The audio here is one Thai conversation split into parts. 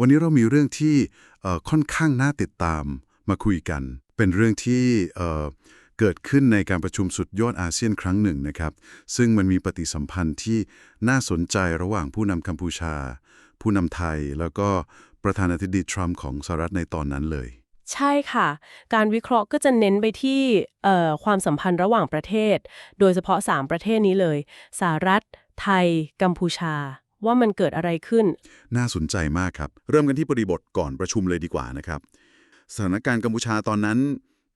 วันนี้เรามีเรื่องที่ค่อนข้างน่าติดตามมาคุยกัน เป็นเรื่องที่เกิดขึ้นในการประชุมสุดยอดอาเซียนครั้งหนึ่งนะครับ ซึ่งมันมีปฏิสัมพันธ์ที่น่าสนใจระหว่างผู้นำกัมพูชา ผู้นำไทย แล้วก็ประธานาธิบดีทรัมป์ของสหรัฐในตอนนั้นเลย ใช่ค่ะ การวิเคราะห์ก็จะเน้นไปที่ความสัมพันธ์ระหว่างประเทศ โดยเฉพาะ 3 ประเทศนี้เลย สหรัฐ ไทย กัมพูชา ว่ามันเกิดอะไรขึ้น น่าสนใจมากครับ เริ่มกันที่บริบทก่อนประชุมเลยดีกว่านะครับสถานการณ์กัมพูชาตอนนั้น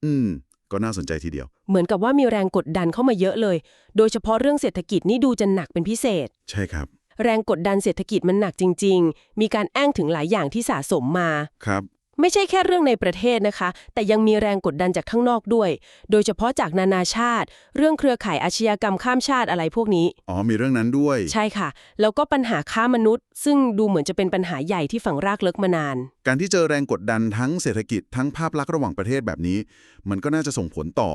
อืม ก็น่าสนใจทีเดียว เหมือนกับว่ามีแรงกดดันเข้ามาเยอะเลย โดยเฉพาะเรื่องเศรษฐกิจนี่ดูจะหนักเป็นพิเศษ ใช่ครับ แรงกดดันเศรษฐกิจมันหนักจริง ๆ มีการอ้างถึงหลายอย่างที่สะสมมา ครับ ไม่ใช่แค่เรื่องในประเทศนะคะ แต่ยังมีแรงกดดันจากข้างนอกด้วย โดยเฉพาะจากนานาชาติ เรื่องเครือข่ายอาชญากรรมข้ามชาติอะไรพวกนี้ อ๋อ มีเรื่องนั้นด้วย ใช่ค่ะ แล้วก็ปัญหาค้ามนุษย์ ซึ่งดูเหมือนจะเป็นปัญหาใหญ่ที่ฝังรากลึกมานาน การที่เจอแรงกดดันทั้งเศรษฐกิจทั้งภาพลักษณ์ระหว่างประเทศแบบนี้ มันก็น่าจะส่งผลต่อ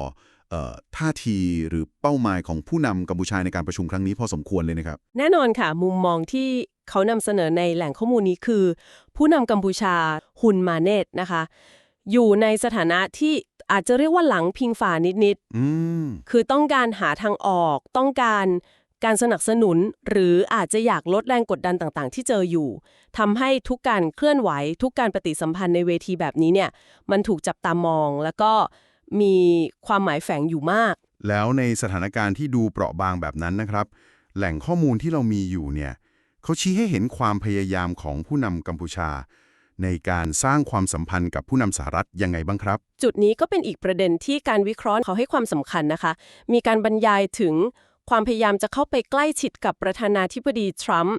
เอ่อท่าทีหรือเป้าหมายของผู้นำกัมพูชาในการประชุมครั้งนี้พอสมควรเลยนะครับ แน่นอนค่ะ มุมมองที่เขานำเสนอในแหล่งข้อมูลนี้คือ ผู้นำกัมพูชา ฮุนมาเนตนะคะ อยู่ในสถานะที่อาจจะเรียกว่าหลังพิงฝานิดอืมๆคือต้องการหาทางออก ต้องการการสนับสนุน หรืออาจจะอยากลดแรงกดดันต่างๆ ที่เจออยู่ทำให้ทุกการเคลื่อนไหว ทุกการปฏิสัมพันธ์ในเวทีแบบนี้เนี่ย มันถูกจับตามอง แล้วก็มีความหมายแฝงอยู่มาก แล้วในสถานการณ์ที่ดูเปราะบางแบบนั้นนะครับ แหล่งข้อมูลที่เรามีอยู่เนี่ยเขาชี้ให้เห็นความพยายามของผู้นำกัมพูชา ในการสร้างความสัมพันธ์กับผู้นำสหรัฐยังไงบ้างครับ จุดนี้ก็เป็นอีกประเด็นที่การวิเคราะห์เขาให้ความสำคัญนะคะ มีการบรรยายถึงความพยายามจะเข้าไปใกล้ชิดกับประธานาธิบดีทรัมป์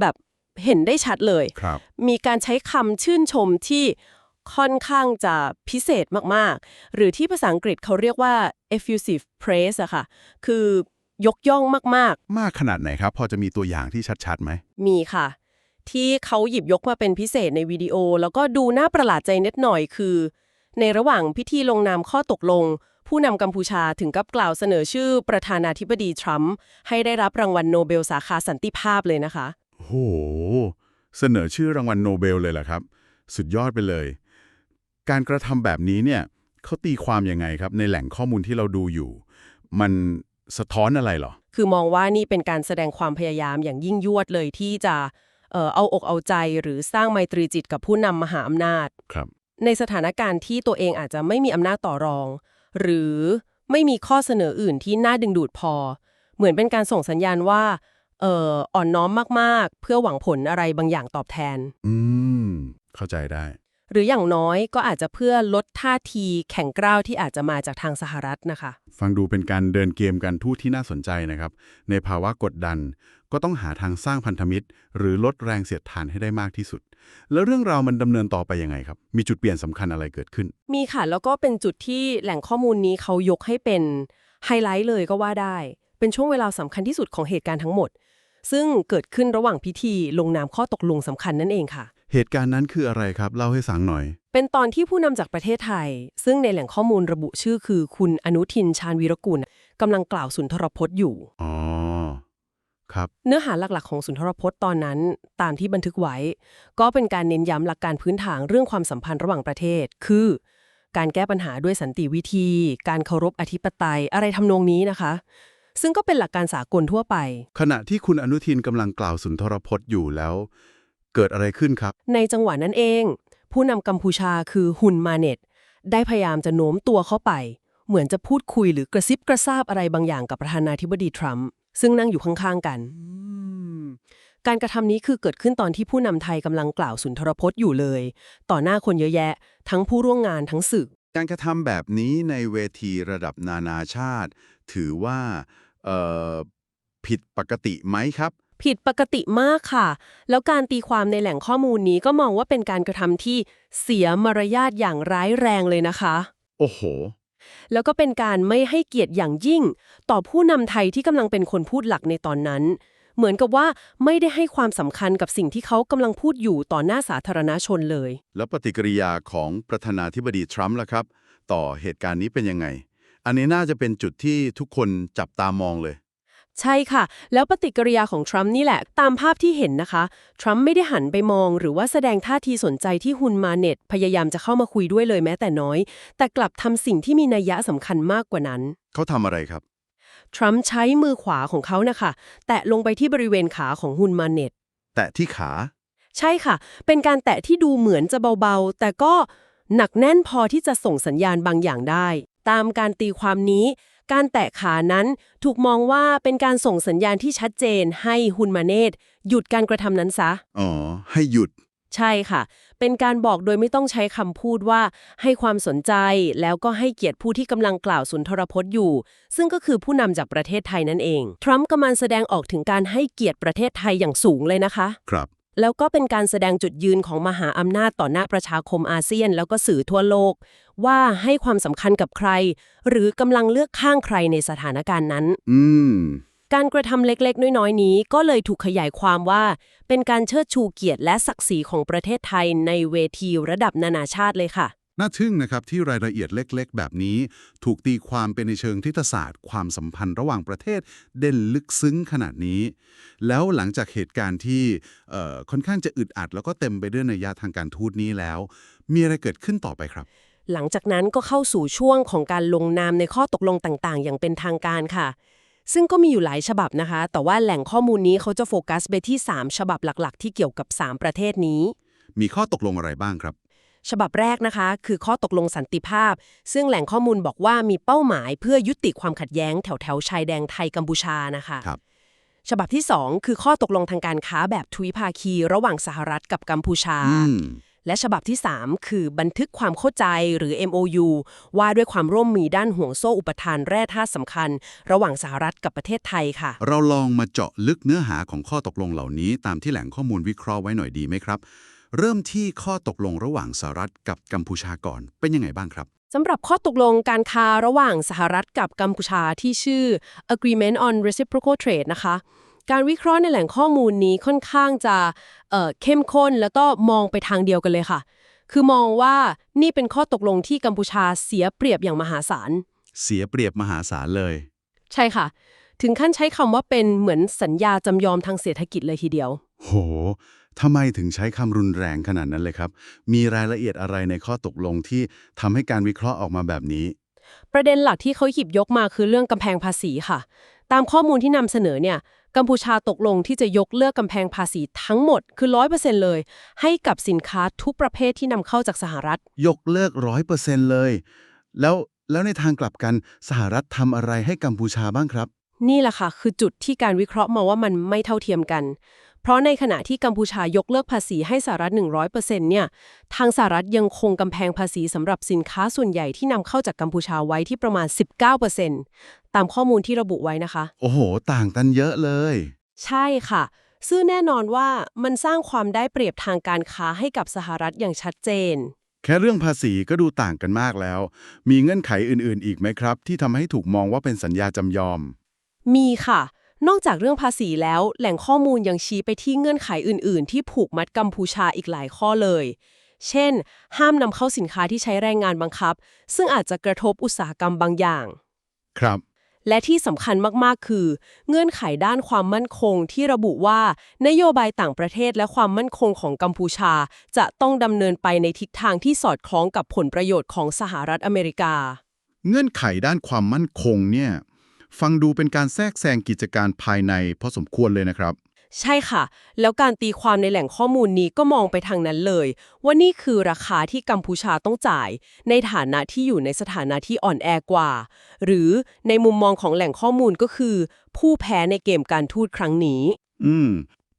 แบบเห็นได้ชัดเลยครับมีการใช้คำชื่นชมที่ค่อนข้างจะพิเศษมาก ๆ หรือที่ภาษาอังกฤษเขาเรียกว่า effusive praise อะค่ะ คือยกย่องมากมากขนาดไหนครับ พอจะมีตัวอย่างที่ชัด ๆ ไหมๆมีค่ะ ที่เขาหยิบยกมาเป็นพิเศษในวิดีโอ แล้วก็ดูน่าประหลาดใจนิดหน่อยคือ ในระหว่างพิธีลงนามข้อตกลง ผู้นำกัมพูชาถึงกับกล่าวเสนอชื่อประธานาธิบดีทรัมป์ให้ได้รับรางวัลโนเบลสาขาสันติภาพเลยนะคะโอ้โหเสนอชื่อรางวัลโนเบลเลยเหรอครับ สุดยอดไปเลย การกระทำแบบนี้เนี่ยเขาตีความยังไงครับ ในแหล่งข้อมูลที่เราดูอยู่ มันสะท้อนอะไรเหรอ คือมองว่านี่เป็นการแสดงความพยายามอย่างยิ่งยวดเลยที่จะ เอ่อเอาอกเอาใจหรือสร้างไมตรีจิตกับผู้นำมหาอำนาจ ครับ ในสถานการณ์ที่ตัวเองอาจจะไม่มีอำนาจต่อรอง หรือไม่มีข้อเสนออื่นที่น่าดึงดูดพอ เหมือนเป็นการส่งสัญญาณว่าเอ่ออ่อนน้อมมากๆ เพื่อหวังผลอะไรบางอย่างตอบแทน อืม เข้าใจได้ หรืออย่างน้อยก็อาจจะเพื่อลดท่าทีแข็งกร้าวที่อาจจะมาจากทางสหรัฐนะคะ ฟังดูเป็นการเดินเกมการทูตที่น่าสนใจนะครับ ในภาวะกดดัน ก็ต้องหาทางสร้างพันธมิตร หรือลดแรงเสียดทานให้ได้มากที่สุด แล้วเรื่องราวมันดำเนินต่อไปยังไงครับ มีจุดเปลี่ยนสำคัญอะไรเกิดขึ้น มีค่ะ แล้วก็เป็นจุดที่แหล่งข้อมูลนี้เขายกให้เป็นไฮไลท์เลยก็ว่าได้ เป็นช่วงเวลาสำคัญที่สุดของเหตุการณ์ทั้งหมด ซึ่งเกิดขึ้นระหว่างพิธีลงนามข้อตกลงสำคัญนั่นเองค่ะ เหตุการณ์นั้นคืออะไรครับ เล่าให้สังหน่อย เป็นตอนที่ผู้นำจากประเทศไทย ซึ่งในแหล่งข้อมูลระบุชื่อคือ คุณอนุทินชาญวีรกุลกำลังกล่าวสุนทรพจน์อยู่ อ๋อ ครับเนื้อหาหลักๆของสุนทรพจน์ตอนนั้น ตามที่บันทึกไว้ ก็เป็นการเน้นย้ำหลักการพื้นฐานเรื่องความสัมพันธ์ระหว่างประเทศ คือ การแก้ปัญหาด้วยสันติวิธี การเคารพอธิปไตยอะไรทำนองนี้นะคะ ซึ่งก็เป็นหลักการสากลทั่วไป ขณะที่คุณอนุทินกำลังกล่าวสุนทรพจน์อยู่แล้ว เกิดอะไรขึ้นครับ ในจังหวะนั้นเอง ผู้นำกัมพูชาคือฮุนมาเน็ตได้พยายามจะโน้มตัวเข้าไป เหมือนจะพูดคุยหรือกระซิบกระซาบอะไรบางอย่างกับประธานาธิบดีทรัมป์ ซึ่งนั่งอยู่ข้างๆกัน การกระทำนี้คือเกิดขึ้นตอนที่ผู้นำไทยกำลังกล่าวสุนทรพจน์อยู่เลย ต่อหน้าคนเยอะแยะ ทั้งผู้ร่วมงานทั้งสื่อการกระทำแบบนี้ในเวทีระดับนานาชาติ ถือว่าเอ่อผิดปกติไหมครับ ผิดปกติมากค่ะ แล้วการตีความในแหล่งข้อมูลนี้ก็มองว่าเป็นการกระทำที่เสียมารยาทอย่างร้ายแรงเลยนะคะ โอ้โห แล้วก็เป็นการไม่ให้เกียรติอย่างยิ่ง ต่อผู้นำไทยที่กำลังเป็นคนพูดหลักในตอนนั้น เหมือนกับว่าไม่ได้ให้ความสำคัญกับสิ่งที่เขากำลังพูดอยู่ต่อหน้าสาธารณชนเลย แล้วปฏิกิริยาของประธานาธิบดีทรัมป์ล่ะครับ ต่อเหตุการณ์นี้เป็นยังไง อันนี้น่าจะเป็นจุดที่ทุกคนจับตามองเลย ใช่ค่ะ แล้วปฏิกิริยาของทรัมป์นี่แหละ ตามภาพที่เห็นนะคะ ทรัมป์ไม่ได้หันไปมองหรือว่าแสดงท่าทีสนใจที่ฮุนมาเน็ต พยายามจะเข้ามาคุยด้วยเลยแม้แต่น้อย แต่กลับทำสิ่งที่มีนัยยะสำคัญมากกว่านั้น เขาทำอะไรครับ ทรัมป์ใช้มือขวาของเขานะคะ แตะลงไปที่บริเวณขาของฮุนมาเน็ต แตะที่ขา ใช่ค่ะ เป็นการแตะที่ดูเหมือนจะเบาๆ แต่ก็หนักแน่นพอที่จะส่งสัญญาณบางอย่างได้ ตามการตีความนี้ การแตะขานั้นถูกมองว่าเป็นการส่งสัญญาณที่ชัดเจนให้ฮุนมาเนตหยุดการกระทำนั้นซะ อ๋อ ให้หยุด ใช่ค่ะ เป็นการบอกโดยไม่ต้องใช้คำพูดว่า ให้ความสนใจแล้วก็ให้เกียรติผู้ที่กำลังกล่าวสุนทรพจน์อยู่ ซึ่งก็คือผู้นำจากประเทศไทยนั่นเอง ทรัมป์กำลังแสดงออกถึงการให้เกียรติประเทศไทยอย่างสูงเลยนะคะ ครับ แล้วก็เป็นการแสดงจุดยืนของมหาอำนาจต่อหน้าประชาคมอาเซียน แล้วก็สื่อทั่วโลก ว่าให้ความสำคัญกับใคร หรือกำลังเลือกข้างใครในสถานการณ์นั้น อืมการกระทำเล็กๆ น้อยๆ นี้ก็เลยถูกขยายความว่า เป็นการเชิดชูเกียรติและศักดิ์ศรีของประเทศไทยในเวทีระดับนานาชาติเลยค่ะ น่าทึ่งนะครับที่รายละเอียดเล็ก ๆ แบบนี้ ถูกตีความเป็นในเชิงทิศศาสตร์ ความสัมพันธ์ระหว่างประเทศเด่นลึกซึ้งขนาดนี้ แล้วหลังจากเหตุการณ์ที่เอ่อค่อนข้างจะอึดอัด แล้วก็เต็มไปด้วยนัยยะทางการทูตนี้แล้ว มีอะไรเกิดขึ้นต่อไปครับ หลังจากนั้นก็เข้าสู่ช่วงของการลงนามในข้อตกลงต่างๆ อย่างเป็นทางการค่ะ ซึ่งก็มีอยู่หลายฉบับนะคะ แต่ว่าแหล่งข้อมูลนี้เขาจะโฟกัสไปที่ 3 ฉบับหลักๆ ที่เกี่ยวกับ 3 ประเทศนี้ มีข้อตกลงอะไรบ้างครับ ฉบับแรกนะคะ คือข้อตกลงสันติภาพ ซึ่งแหล่งข้อมูลบอกว่ามีเป้าหมายเพื่อยุติความขัดแย้งแถวแถวๆชายแดนไทยกัมพูชานะคะครับฉบับที่ 2 คือข้อตกลงทางการค้าแบบทวิภาคี ระหว่างสหรัฐกับกัมพูชาอืมและฉบับที่ 3 คือบันทึกความเข้าใจหรือ MOU ว่าด้วยความร่วมมือด้านห่วงโซ่อุปทานแร่ธาตุสำคัญ ระหว่างสหรัฐกับประเทศไทยค่ะ เราลองมาเจาะลึกเนื้อหาของข้อตกลงเหล่านี้ ตามที่แหล่งข้อมูลวิเคราะห์ไว้หน่อยดีไหมครับ เริ่มที่ข้อตกลงระหว่างสหรัฐกับกัมพูชาก่อน เป็นยังไงบ้างครับสำหรับข้อตกลงการค้าระหว่างสหรัฐกับกัมพูชาที่ชื่อ Agreement on Reciprocal Trade นะคะ การวิเคราะห์ในแหล่งข้อมูลนี้ค่อนข้างจะเอ่อเข้มข้นแล้วก็มองไปทางเดียวกันเลยค่ะ คือมองว่านี่เป็นข้อตกลงที่กัมพูชาเสียเปรียบอย่างมหาศาล เสียเปรียบมหาศาลเลย ใช่ค่ะ ถึงขั้นใช้คำว่าเป็นเหมือนสัญญาจำยอมทางเศรษฐกิจเลยทีเดียว โห ทำไมถึงใช้คำรุนแรงขนาดนั้นเลยครับ มีรายละเอียดอะไรในข้อตกลงที่ทำให้การวิเคราะห์ออกมาแบบนี้ ประเด็นหลักที่เขาหยิบยกมาคือเรื่องกำแพงภาษีค่ะ ตามข้อมูลที่นำเสนอเนี่ยกัมพูชาตกลงที่จะยกเลิกกำแพงภาษีทั้งหมดคือ 100%เลย ให้กับสินค้าทุกประเภทที่นำเข้าจากสหรัฐ ยกเลิกร้อยเปอร์เซ็นต์เลย แล้วแล้วในทางกลับกันสหรัฐทำอะไรให้กัมพูชาบ้างครับ นี่แหละค่ะ คือจุดที่การวิเคราะห์มาว่ามันไม่เท่าเทียมกัน เพราะในขณะที่กัมพูชายกเลิกภาษีให้สหรัฐ 100%เนี่ย ทางสหรัฐยังคงกำแพงภาษีสำหรับสินค้าส่วนใหญ่ที่นำเข้าจากกัมพูชาไว้ที่ประมาณ 19%ตามข้อมูลที่ระบุไว้นะคะ โอ้โห ต่างกันเยอะเลย ใช่ค่ะ ซึ่งแน่นอนว่ามันสร้างความได้เปรียบทางการค้าให้กับสหรัฐอย่างชัดเจน แค่เรื่องภาษีก็ดูต่างกันมากแล้ว มีเงื่อนไขอื่นๆ อีกไหมครับ ที่ทำให้ถูกมองว่าเป็นสัญญาจำยอม มีค่ะ นอกจากเรื่องภาษีแล้ว แหล่งข้อมูลยังชี้ไปที่เงื่อนไขอื่น ๆ ที่ผูกมัดกัมพูชาอีกหลายข้อเลย เช่น ห้ามนำเข้าสินค้าที่ใช้แรงงานบังคับ ซึ่งอาจจะกระทบอุตสาหกรรมบางอย่าง ครับ และที่สำคัญมาก ๆ คือ เงื่อนไขด้านความมั่นคงที่ระบุว่า นโยบายต่างประเทศและความมั่นคงของกัมพูชา จะต้องดำเนินไปในทิศทางที่สอดคล้องกับผลประโยชน์ของสหรัฐอเมริกา เงื่อนไขด้านความมั่นคงเนี่ย ฟังดูเป็นการแทรกแซงกิจการภายในพอสมควรเลยนะครับ ใช่ค่ะ แล้วการตีความในแหล่งข้อมูลนี้ก็มองไปทางนั้นเลย ว่านี่คือราคาที่กัมพูชาต้องจ่าย ในฐานะที่อยู่ในสถานะที่อ่อนแอกว่า หรือในมุมมองของแหล่งข้อมูลก็คือ ผู้แพ้ในเกมการทูตครั้งนี้ อืม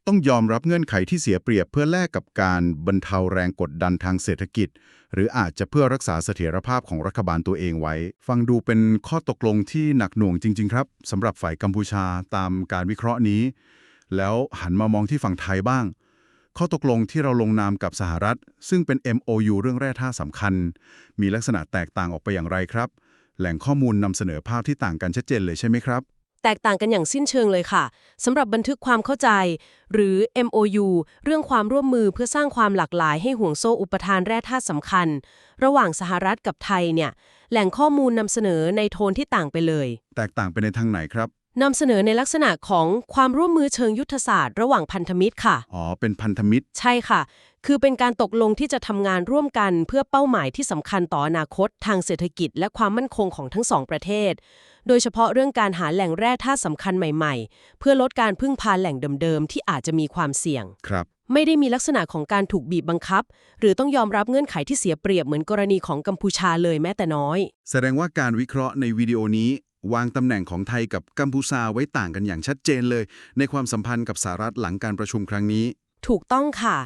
ต้องยอมรับเงื่อนไขที่เสียเปรียบเพื่อแลกกับการบรรเทาแรงกดดันทางเศรษฐกิจ หรืออาจจะเพื่อรักษาเสถียรภาพของรัฐบาลตัวเองไว้ ฟังดูเป็นข้อตกลงที่หนักหน่วงจริง ๆ ครับสำหรับฝ่ายกัมพูชาตามการวิเคราะห์นี้ แล้วหันมามองที่ฝั่งไทยบ้าง ข้อตกลงที่เราลงนามกับสหรัฐ ซึ่งเป็น MOU เรื่องแร่ธาตุสำคัญ มีลักษณะแตกต่างออกไปอย่างไรครับ แหล่งข้อมูลนำเสนอภาพที่ต่างกันชัดเจนเลยใช่ไหมครับ แตกต่างกันอย่างสิ้นเชิงเลยค่ะสำหรับบันทึกความเข้าใจ หรือ MOU เรื่องความร่วมมือเพื่อสร้างความหลากหลายให้ห่วงโซ่อุปทานแร่ธาตุสำคัญ ระหว่างสหรัฐกับไทยเนี่ยแหล่งข้อมูลนำเสนอในโทนที่ต่างไปเลย แตกต่างไปในทางไหนครับ นำเสนอในลักษณะของความร่วมมือเชิงยุทธศาสตร์ระหว่างพันธมิตรค่ะ อ๋อ เป็นพันธมิตร ใช่ค่ะ คือเป็นการตกลงที่จะทำงานร่วมกันเพื่อเป้าหมายที่สำคัญต่ออนาคตทางเศรษฐกิจ และความมั่นคงของทั้งสองประเทศ โดยเฉพาะเรื่องการหาแหล่งแร่ธาตุสำคัญใหม่ๆ เพื่อลดการพึ่งพาแหล่งเดิมๆที่อาจจะมีความเสี่ยง ครับ ไม่ได้มีลักษณะของการถูกบีบบังคับ หรือต้องยอมรับเงื่อนไขที่เสียเปรียบเหมือนกรณีของกัมพูชาเลยแม้แต่น้อย แสดงว่าการวิเคราะห์ในวิดีโอนี้ วางตำแหน่งของไทยกับกัมพูชาไว้ต่างกันอย่างชัดเจนเลย ในความสัมพันธ์กับสหรัฐหลังการประชุมครั้งนี้ ถูกต้องค่ะ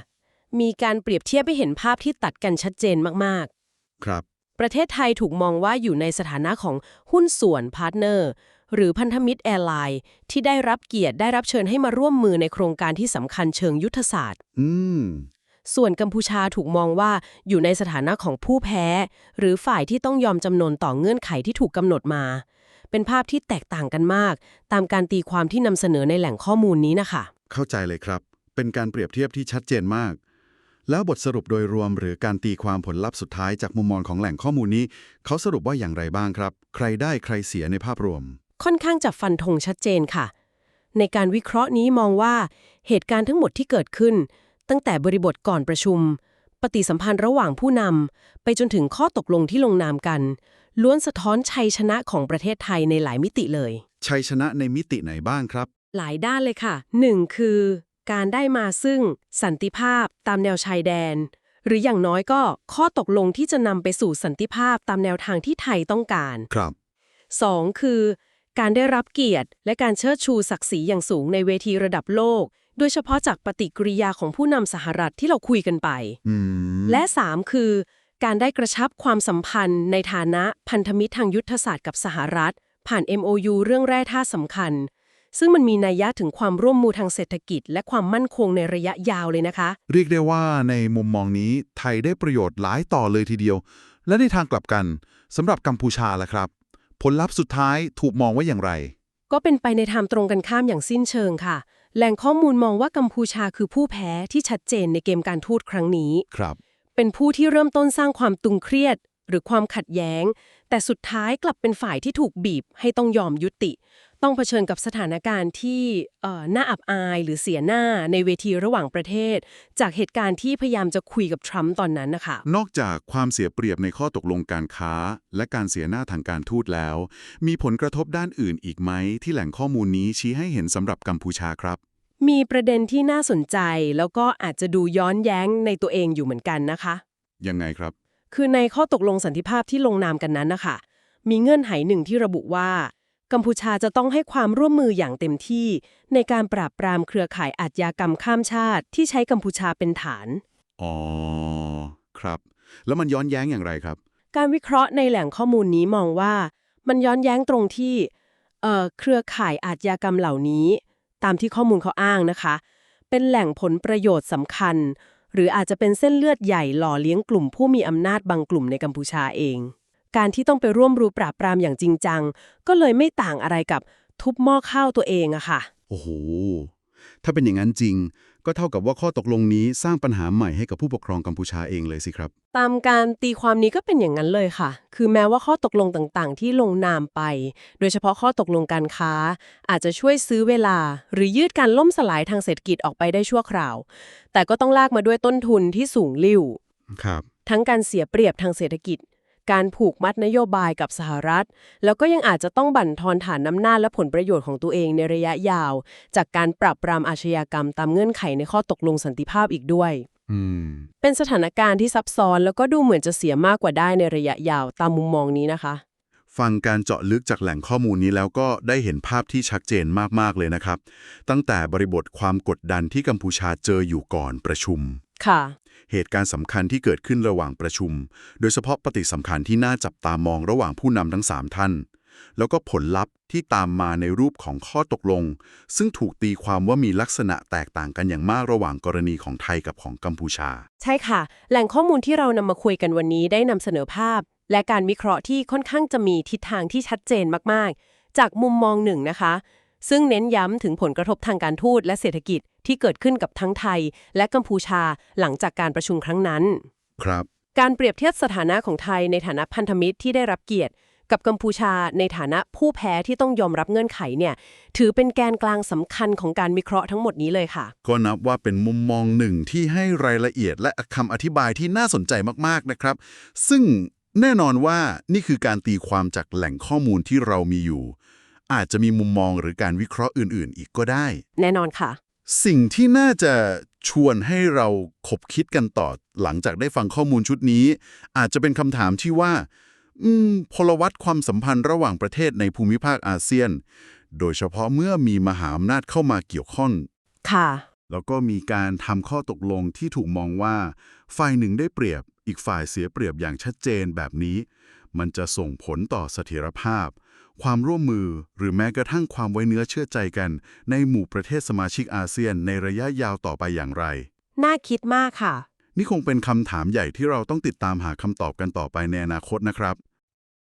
มีการเปรียบเทียบให้เห็นภาพที่ตัดกันชัดเจนมากๆ ครับ ประเทศไทยถูกมองว่าอยู่ในสถานะของหุ้นส่วนพาร์ทเนอร์หรือพันธมิตรแอร์ไลน์ที่ได้รับเกียรติได้รับเชิญให้มาร่วมมือในโครงการที่สำคัญเชิงยุทธศาสตร์ อืมส่วนกัมพูชาถูกมองว่าอยู่ในสถานะของผู้แพ้ หรือฝ่ายที่ต้องยอมจำนนต่อเงื่อนไขที่ถูกกำหนดมา เป็นภาพที่แตกต่างกันมาก ตามการตีความที่นำเสนอในแหล่งข้อมูลนี้นะคะ เข้าใจเลยครับ เป็นการเปรียบเทียบที่ชัดเจนมาก แล้วบทสรุปโดยรวมหรือการตีความผลลัพธ์สุดท้ายจากมุมมองของแหล่งข้อมูลนี้ เขาสรุปว่าอย่างไรบ้างครับ ใครได้ใครเสียในภาพรวม ค่อนข้างจะฟันธงชัดเจนค่ะ ในการวิเคราะห์นี้มองว่าเหตุการณ์ทั้งหมดที่เกิดขึ้น ตั้งแต่บริบทก่อนประชุม ปฏิสัมพันธ์ระหว่างผู้นำไปจนถึงข้อตกลงที่ลงนามกัน ล้วนสะท้อนชัยชนะของประเทศไทยในหลายมิติเลย ชัยชนะในมิติไหนบ้างครับ หลายด้านเลยค่ะ 1. คือ การได้มาซึ่งสันติภาพตามแนวชายแดน หรืออย่างน้อยก็ข้อตกลงที่จะนำไปสู่สันติภาพตามแนวทางที่ไทยต้องการ ครับ 2. คือ การได้รับเกียรติ และการเชิดชูศักดิ์ศรีอย่างสูงในเวทีระดับโลก โดยเฉพาะจากปฏิกิริยาของผู้นำสหรัฐที่เราคุยกันไปอืมและ 3 คือ การได้กระชับความสัมพันธ์ในฐานะพันธมิตรทางยุทธศาสตร์กับสหรัฐ ผ่าน MOU เรื่องแร่ธาตุสำคัญ ซึ่งมันมีนัยยะถึงความร่วมมือทางเศรษฐกิจ และความมั่นคงในระยะยาวเลยนะคะ เรียกได้ว่าในมุมมองนี้ไทยได้ประโยชน์หลายต่อเลยทีเดียว และในทางกลับกันสำหรับกัมพูชาล่ะครับ ผลลัพธ์สุดท้ายถูกมองว่าอย่างไร ก็เป็นไปในทางตรงกันข้ามอย่างสิ้นเชิงค่ะ แหล่งข้อมูลมองว่ากัมพูชาคือผู้แพ้ที่ชัดเจนในเกมการทูตครั้งนี้ครับ เป็นผู้ที่เริ่มต้นสร้างความตึงเครียด หรือความขัดแย้ง แต่สุดท้ายกลับเป็นฝ่ายที่ถูกบีบให้ต้องยอมยุติ ต้องเผชิญกับสถานการณ์ที่น่าอับอายหรือเสียหน้าในเวทีระหว่างประเทศ จากเหตุการณ์ที่พยายามจะคุยกับทรัมป์ตอนนั้นนะคะนอกจากความเสียเปรียบในข้อตกลงการค้า และการเสียหน้าทางการทูตแล้ว มีผลกระทบด้านอื่นอีกไหมที่แหล่งข้อมูลนี้ชี้ให้เห็นสำหรับกัมพูชาครับ มีประเด็นที่น่าสนใจแล้วก็อาจจะดูย้อนแย้งในตัวเองอยู่เหมือนกันนะคะ ยังไงครับ คือในข้อตกลงสันติภาพที่ลงนามกันนั้นนะคะมีเงื่อนไขหนึ่งที่ระบุว่า กัมพูชาจะต้องให้ความร่วมมืออย่างเต็มที่ ในการปราบปรามเครือข่ายอาชญากรรมข้ามชาติ ที่ใช้กัมพูชาเป็นฐาน อ๋อ ครับ แล้วมันย้อนแย้งอย่างไรครับ การวิเคราะห์ในแหล่งข้อมูลนี้มองว่า มันย้อนแย้งตรงที่ เอ่อ เครือข่ายอาชญากรรมเหล่านี้ ตามที่ข้อมูลเขาอ้างนะคะ เป็นแหล่งผลประโยชน์สำคัญ หรืออาจจะเป็นเส้นเลือดใหญ่หล่อเลี้ยงกลุ่มผู้มีอำนาจบางกลุ่มในกัมพูชาเอง การที่ต้องไปร่วมรูปราบปรามอย่างจริงจัง ก็เลยไม่ต่างอะไรกับทุบหม้อข้าวตัวเองอะค่ะ โอ้โห ถ้าเป็นอย่างนั้นจริง ก็เท่ากับว่าข้อตกลงนี้สร้างปัญหาใหม่ให้กับผู้ปกครองกัมพูชาเองเลยสิครับ ตามการตีความนี้ก็เป็นอย่างนั้นเลยค่ะ คือแม้ว่าข้อตกลงต่างๆ ที่ลงนามไป โดยเฉพาะข้อตกลงการค้า อาจจะช่วยซื้อเวลา หรือยืดการล่มสลายทางเศรษฐกิจออกไปได้ชั่วคราว แต่ก็ต้องลากมาด้วยต้นทุนที่สูงลิ่วครับ ทั้งการเสียเปรียบทางเศรษฐกิจ การผูกมัดนโยบายกับสหรัฐ แล้วก็ยังอาจจะต้องบั่นทอนฐานน้ำหน้าจและผลประโยชน์ของตัวเองในระยะยาว จากการปรับปรามอาชญากรรมตามเงื่อนไขในข้อตกลงสันติภาพอีกด้วยอืมเป็นสถานการณ์ที่ซับซ้อนแล้วก็ดูเหมือนจะเสียมากกว่าได้ในระยะยาวตามมุมมองนี้นะคะ ฟังการเจาะลึกจากแหล่งข้อมูลนี้แล้วก็ได้เห็นภาพที่ชัดเจนมากๆเลยนะครับ ตั้งแต่บริบทความกดดันที่กัมพูชาเจออยู่ก่อนประชุม ค่ะ เหตุการณ์สำคัญที่เกิดขึ้นระหว่างประชุม โดยเฉพาะปฏิสัมพันธ์ที่น่าจับตามองระหว่างผู้นำทั้ง 3 ท่าน แล้วก็ผลลัพธ์ที่ตามมาในรูปของข้อตกลง ซึ่งถูกตีความว่ามีลักษณะแตกต่างกันอย่างมากระหว่างกรณีของไทยกับของกัมพูชา ใช่ค่ะ แหล่งข้อมูลที่เรานำมาคุยกันวันนี้ได้นำเสนอภาพ และการวิเคราะห์ที่ค่อนข้างจะมีทิศทางที่ชัดเจนมากๆ จากมุมมองหนึ่งนะคะ ซึ่งเน้นย้ำถึงผลกระทบทางการทูตและเศรษฐกิจที่เกิดขึ้นกับทั้งไทย และกัมพูชาหลังจากการประชุมครั้งนั้น ครับ การเปรียบเทียบสถานะของไทยในฐานะพันธมิตรที่ได้รับเกียรติ กับกัมพูชาในฐานะผู้แพ้ที่ต้องยอมรับเงื่อนไขเนี่ยถือเป็นแกนกลางสำคัญของการวิเคราะห์ทั้งหมดนี้เลยค่ะ ก็นับว่าเป็นมุมมองหนึ่งที่ให้รายละเอียดและคำอธิบายที่น่าสนใจมากๆนะครับ ซึ่งแน่นอนว่านี่คือการตีความจากแหล่งข้อมูลที่เรามีอยู่ อาจจะมีมุมมองหรือการวิเคราะห์อื่นๆ อีกก็ได้ แน่นอนค่ะ สิ่งที่น่าจะชวนให้เราคบคิดกันต่อ หลังจากได้ฟังข้อมูลชุดนี้ อาจจะเป็นคำถามที่ว่าอืมพลวัตความสัมพันธ์ระหว่างประเทศในภูมิภาคอาเซียน โดยเฉพาะเมื่อมีมหาอำนาจเข้ามาเกี่ยวข้อง ค่ะ แล้วก็มีการทำข้อตกลงที่ถูกมองว่าฝ่ายหนึ่งได้เปรียบ อีกฝ่ายเสียเปรียบอย่างชัดเจนแบบนี้ มันจะส่งผลต่อเสถียรภาพ ความร่วมมือหรือแม้กระทั่งความไว้เนื้อเชื่อใจกัน ในหมู่ประเทศสมาชิกอาเซียนในระยะยาวต่อไปอย่างไร น่าคิดมากค่ะ นี่คงเป็นคำถามใหญ่ที่เราต้องติดตามหาคำตอบกันต่อไปในอนาคตนะครับ